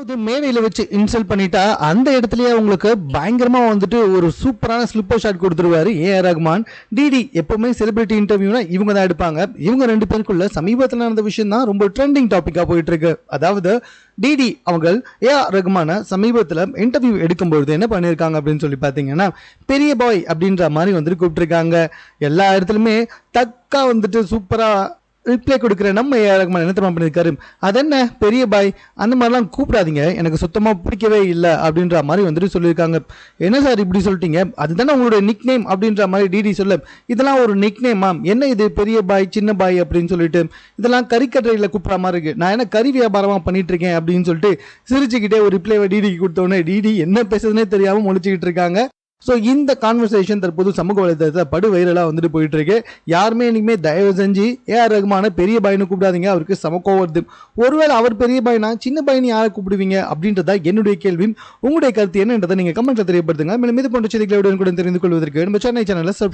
அதாவது மேடையில் வச்சு இன்சல்ட் பண்ணிட்டா அந்த இடத்துலயே உங்களுக்கு பயங்கரமாக வந்துட்டு ஒரு சூப்பரான ஸ்லிப்பர் ஷாட் கொடுத்துருவாரு. ஏ ரகுமான். டிடி எப்பவுமே செலிபிரிட்டி இன்டர்வியூனா இவங்க தான் எடுப்பாங்க. இவங்க ரெண்டு பேருக்குள்ள சமீபத்தில் நடந்த விஷயம் தான் ரொம்ப ட்ரெண்டிங் டாப்பிக்காக போயிட்டு இருக்கு. அதாவது டிடி அவங்கள் ஏ ஆர் ரகுமான சமீபத்தில் இன்டர்வியூ எடுக்கும்பொழுது என்ன பண்ணியிருக்காங்க அப்படின்னு சொல்லி பார்த்தீங்கன்னா பெரிய பாய் அப்படின்ற மாதிரி வந்துட்டு கூப்பிட்டுருக்காங்க. எல்லா இடத்துலையுமே தக்கா வந்துட்டு சூப்பராக ரிப்ளை கொடுக்குற நம்ம ஏழகமான என்ன தெரியுமா பண்ணியிருக்காரு? அது என்ன? பெரிய பாய் அந்த மாதிரிலாம் கூப்பிடாதீங்க. எனக்கு சுத்தமாக பிடிக்கவே இல்லை. அப்படின்ற மாதிரி வந்துட்டு சொல்லியிருக்காங்க. என்ன சார் இப்படி சொல்லிட்டீங்க? அதுதானே உங்களோட நிக் நேம் அப்படின்ற மாதிரி டிடி சொல்ல இதெல்லாம் ஒரு நிக் நேமா என்ன இது? பெரிய பாய் சின்ன பாய்? அப்படின்னு சொல்லிட்டு இதெல்லாம் கறிக்கட்டையில் கூப்பிட்ற மாதிரி இருக்குது நான் என்ன கறி வியாபாரமாக பண்ணிட்டு இருக்கேன் அப்படின்னு சொல்லிட்டு சிரிச்சுக்கிட்டே ஒரு ரிப்ளைவை டிடிக்கு கொடுத்தோன்னே டிடி என்ன பேசுறதுனே தெரியாமல் முழிச்சுக்கிட்டு இருக்காங்க. ஸோ இந்த கான்வர்சேஷன் தற்போது சமூக வலைதளத்தில் படு வைரலாக வந்துட்டு போயிட்டு இருக்கு யாருமே இனிமே தயவு செஞ்சு ஏஆர் ரகுமான பெரிய பையனை கூப்பிடாதீங்க. அவருக்கு சமக்கோ வருது. ஒருவேளை அவர் பெரிய பையனா சின்ன பையனு யாரை கூப்பிடுவீங்க அப்படின்றதா என்னுடைய கேள்வி உங்களுடைய கருத்து என்னன்றதை நீங்கள் கமெண்ட்டில் தெரியப்படுத்துங்க. மேலும் இது போன்ற செய்திகளை கூட தெரிந்து கொள்வதற்கு நம்ம சென்னை சேனலில்